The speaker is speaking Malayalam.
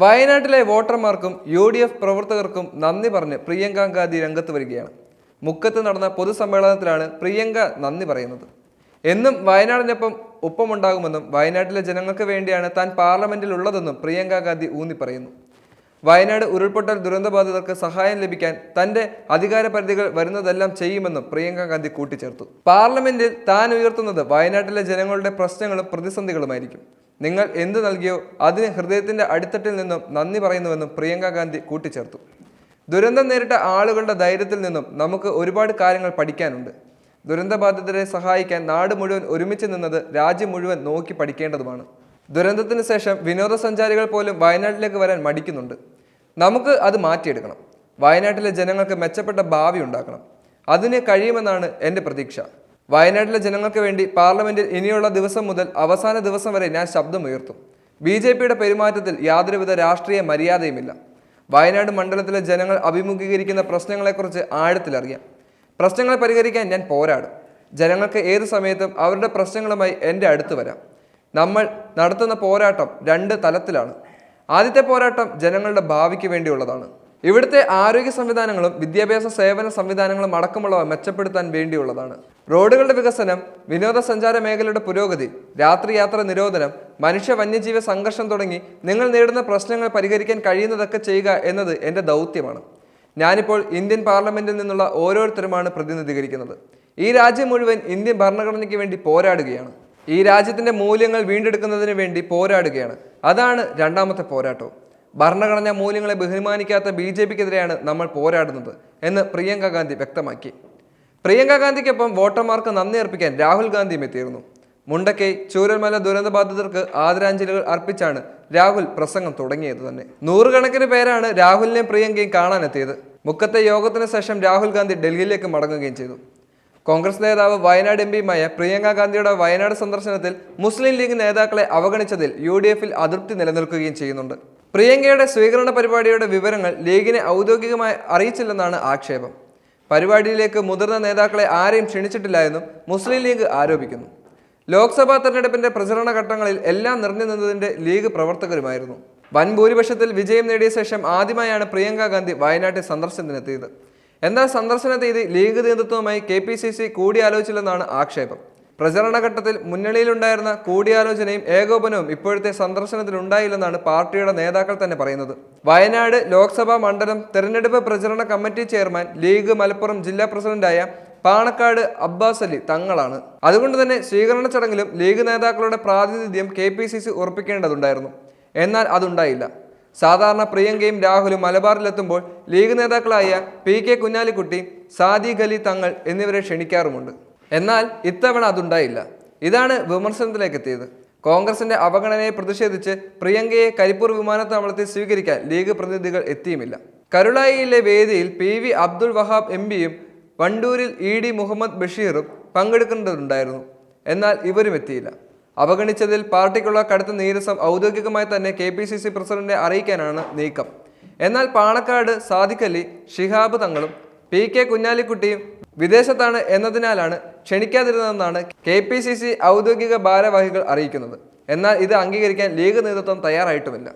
വയനാട്ടിലെ വോട്ടർമാർക്കും യു ഡി എഫ് പ്രവർത്തകർക്കും നന്ദി പറഞ്ഞ് പ്രിയങ്ക ഗാന്ധി രംഗത്ത് വരികയാണ്. മുക്കത്ത് നടന്ന പൊതുസമ്മേളനത്തിലാണ് പ്രിയങ്ക നന്ദി പറയുന്നത്. എന്നും വയനാടിനൊപ്പം ഒപ്പമുണ്ടാകുമെന്നും വയനാട്ടിലെ ജനങ്ങൾക്ക് വേണ്ടിയാണ് താൻ പാർലമെന്റിൽ ഉള്ളതെന്നും പ്രിയങ്ക ഗാന്ധി ഊന്നി പറയുന്നു. വയനാട് ഉരുൾപൊട്ടൽ ദുരന്തബാധിതർക്ക് സഹായം ലഭിക്കാൻ തന്റെ അധികാര പരിധികൾ വരുന്നതെല്ലാം ചെയ്യുമെന്നും പ്രിയങ്ക ഗാന്ധി കൂട്ടിച്ചേർത്തു. പാർലമെന്റിൽ താൻ ഉയർത്തുന്നത് വയനാട്ടിലെ ജനങ്ങളുടെ പ്രശ്നങ്ങളും പ്രതിസന്ധികളുമായിരിക്കും. നിങ്ങൾ എന്ത് നൽകിയോ അതിന് ഹൃദയത്തിന്റെ അടിത്തട്ടിൽ നിന്നും നന്ദി പറയുന്നുവെന്നും പ്രിയങ്ക ഗാന്ധി കൂട്ടിച്ചേർത്തു. ദുരന്തം നേരിട്ട ആളുകളുടെ ധൈര്യത്തിൽ നിന്നും നമുക്ക് ഒരുപാട് കാര്യങ്ങൾ പഠിക്കാനുണ്ട്. ദുരന്തബാധിതരെ സഹായിക്കാൻ നാട് മുഴുവൻ ഒരുമിച്ച് നിന്നത് രാജ്യം മുഴുവൻ നോക്കി പഠിക്കേണ്ടതുമാണ്. ദുരന്തത്തിന് ശേഷം വിനോദസഞ്ചാരികൾ പോലും വയനാട്ടിലേക്ക് വരാൻ മടിക്കുന്നുണ്ട്. നമുക്ക് അത് മാറ്റിയെടുക്കണം. വയനാട്ടിലെ ജനങ്ങൾക്ക് മെച്ചപ്പെട്ട ഭാവി ഉണ്ടാക്കണം. അതിന് കഴിയുമെന്നാണ് എന്റെ പ്രതീക്ഷ. വയനാട്ടിലെ ജനങ്ങൾക്ക് വേണ്ടി പാർലമെന്റിൽ ഇനിയുള്ള ദിവസം മുതൽ അവസാന ദിവസം വരെ ഞാൻ ശബ്ദമുയർത്തും. ബി ജെ പിയുടെ പെരുമാറ്റത്തിൽ യാതൊരുവിധ രാഷ്ട്രീയ മര്യാദയുമില്ല. വയനാട് മണ്ഡലത്തിലെ ജനങ്ങൾ അഭിമുഖീകരിക്കുന്ന പ്രശ്നങ്ങളെക്കുറിച്ച് ആഴത്തിലറിയാം. പ്രശ്നങ്ങൾ പരിഹരിക്കാൻ ഞാൻ പോരാടും. ജനങ്ങൾക്ക് ഏത് സമയത്തും അവരുടെ പ്രശ്നങ്ങളുമായി എന്റെ അടുത്ത് വരാം. നമ്മൾ നടത്തുന്ന പോരാട്ടം രണ്ട് തലത്തിലാണ്. ആദ്യത്തെ പോരാട്ടം ജനങ്ങളുടെ ഭാവിക്ക് വേണ്ടിയുള്ളതാണ്. ഇവിടുത്തെ ആരോഗ്യ സംവിധാനങ്ങളും വിദ്യാഭ്യാസ സേവന സംവിധാനങ്ങളും അടക്കമുള്ളവ മെച്ചപ്പെടുത്താൻ വേണ്ടിയുള്ളതാണ്. റോഡുകളുടെ വികസനം വിനോദസഞ്ചാര മേഖലയുടെ പുരോഗതി രാത്രി യാത്ര നിരോധനം മനുഷ്യ വന്യജീവി സംഘർഷം തുടങ്ങി നിങ്ങൾ നേരിടുന്ന പ്രശ്നങ്ങൾ പരിഹരിക്കാൻ കഴിയുന്നതൊക്കെ ചെയ്യുക എന്നത് എന്റെ ദൗത്യമാണ്. ഞാനിപ്പോൾ ഇന്ത്യൻ പാർലമെന്റിൽ നിന്നുള്ള ഓരോരുത്തരുമാണ് പ്രതിനിധീകരിക്കുന്നത്. ഈ രാജ്യം മുഴുവൻ ഇന്ത്യൻ ഭരണഘടനയ്ക്ക് വേണ്ടി പോരാടുകയാണ്. ഈ രാജ്യത്തിന്റെ മൂല്യങ്ങൾ വീണ്ടെടുക്കുന്നതിന് വേണ്ടി പോരാടുകയാണ്. അതാണ് രണ്ടാമത്തെ പോരാട്ടവും ഭരണഘടനാ മൂല്യങ്ങളെ ബഹുമാനിക്കാത്ത ബി ജെ പിക്കെതിരെയാണ് നമ്മൾ പോരാടുന്നത് എന്ന് പ്രിയങ്ക ഗാന്ധി വ്യക്തമാക്കി. പ്രിയങ്ക ഗാന്ധിക്കൊപ്പം വോട്ടർമാർക്ക് നന്ദി അർപ്പിക്കാൻ രാഹുൽ ഗാന്ധിയും എത്തിയിരുന്നു. മുണ്ടക്കൈ ചൂരൽമല ദുരന്തബാധിതർക്ക് ആദരാഞ്ജലികൾ അർപ്പിച്ചാണ് രാഹുൽ പ്രസംഗം തുടങ്ങിയത് തന്നെ. നൂറുകണക്കിന് പേരാണ് രാഹുലിനെയും പ്രിയങ്കയും കാണാനെത്തിയത്. മുക്കത്തെ യോഗത്തിന് ശേഷം രാഹുൽ ഗാന്ധി ഡൽഹിയിലേക്ക് മടങ്ങുകയും ചെയ്തു. കോൺഗ്രസ് നേതാവ് വയനാട് എം പിയുമായ പ്രിയങ്ക ഗാന്ധിയുടെ വയനാട് സന്ദർശനത്തിൽ മുസ്ലിം ലീഗ് നേതാക്കളെ അവഗണിച്ചതിൽ യു ഡി എഫിൽ അതൃപ്തി നിലനിൽക്കുകയും ചെയ്യുന്നുണ്ട്. പ്രിയങ്കയുടെ സ്വീകരണ പരിപാടിയുടെ വിവരങ്ങൾ ലീഗിനെ ഔദ്യോഗികമായി അറിയിച്ചില്ലെന്നാണ് ആക്ഷേപം. പരിപാടിയിലേക്ക് മുതിർന്ന നേതാക്കളെ ആരെയും ക്ഷണിച്ചിട്ടില്ല എന്നും മുസ്ലിം ലീഗ് ആരോപിക്കുന്നു. ലോക്സഭാ തെരഞ്ഞെടുപ്പിന്റെ പ്രചരണ ഘട്ടങ്ങളിൽ എല്ലാം നിറഞ്ഞു നിന്നതിന്റെ ലീഗ് പ്രവർത്തകരുമായിരുന്നു. വൻ ഭൂരിപക്ഷത്തിൽ വിജയം നേടിയ ശേഷം ആദ്യമായാണ് പ്രിയങ്ക ഗാന്ധി വയനാട്ടിൽ സന്ദർശനത്തിനെത്തിയത്. എന്നാൽ സന്ദർശന തീയതി ലീഗ് നേതൃത്വവുമായി കെ പി സി സി കൂടിയാലോചിച്ചില്ലെന്നാണ് ആക്ഷേപം. പ്രചരണ ഘട്ടത്തിൽ മുന്നണിയിലുണ്ടായിരുന്ന കൂടിയാലോചനയും ഏകോപനവും ഇപ്പോഴത്തെ സന്ദർശനത്തിൽ ഉണ്ടായില്ലെന്നാണ് പാർട്ടിയുടെ നേതാക്കൾ തന്നെ പറയുന്നത്. വയനാട് ലോക്സഭാ മണ്ഡലം തെരഞ്ഞെടുപ്പ് പ്രചരണ കമ്മിറ്റി ചെയർമാൻ ലീഗ് മലപ്പുറം ജില്ലാ പ്രസിഡന്റായ പാണക്കാട് അബ്ബാസ് അലി തങ്ങളാണ്. അതുകൊണ്ട് തന്നെ സ്വീകരണ ചടങ്ങിലും ലീഗ് നേതാക്കളുടെ പ്രാതിനിധ്യം കെ പി സി സി ഉറപ്പിക്കേണ്ടതുണ്ടായിരുന്നു. എന്നാൽ അതുണ്ടായില്ല. സാധാരണ പ്രിയങ്കയും രാഹുലും മലബാറിലെത്തുമ്പോൾ ലീഗ് നേതാക്കളായ പി കെ കുഞ്ഞാലിക്കുട്ടി സാദി ഖലി തങ്ങൾ എന്നിവരെ ക്ഷണിക്കാറുമുണ്ട്. എന്നാൽ ഇത്തവണ അതുണ്ടായില്ല. ഇതാണ് വിമർശനത്തിലേക്ക് എത്തിയത് കോൺഗ്രസിന്റെ അവഗണനയെ പ്രതിഷേധിച്ച് പ്രിയങ്കയെ കരിപ്പൂർ വിമാനത്താവളത്തിൽ സ്വീകരിക്കാൻ ലീഗ് പ്രതിനിധികൾ എത്തിയുമില്ല. കരുളായിയിലെ വേദിയിൽ P V Abdul Wahab M പിയും വണ്ടൂരിൽ ഇ ഡി മുഹമ്മദ് ബഷീറും പങ്കെടുക്കേണ്ടതുണ്ടായിരുന്നു. എന്നാൽ ഇവരും എത്തിയില്ല. അവഗണിച്ചതിൽ പാർട്ടിക്കുള്ള കടുത്ത നീരസം ഔദ്യോഗികമായി തന്നെ കെ പി സി സി പ്രസിഡന്റിനെ അറിയിക്കാനാണ് നീക്കം. എന്നാൽ പാണക്കാട് സാദിഖലി ഷിഹാബ് തങ്ങളും പി കെ കുഞ്ഞാലിക്കുട്ടിയും വിദേശത്താണ് എന്നതിനാലാണ് ക്ഷണിക്കാതിരുന്നതെന്നാണ് കെ പി സി സി ഔദ്യോഗിക ഭാരവാഹികൾ അറിയിക്കുന്നത്. എന്നാൽ ഇത് അംഗീകരിക്കാൻ ലീഗ് നേതൃത്വം തയ്യാറായിട്ടുമില്ല.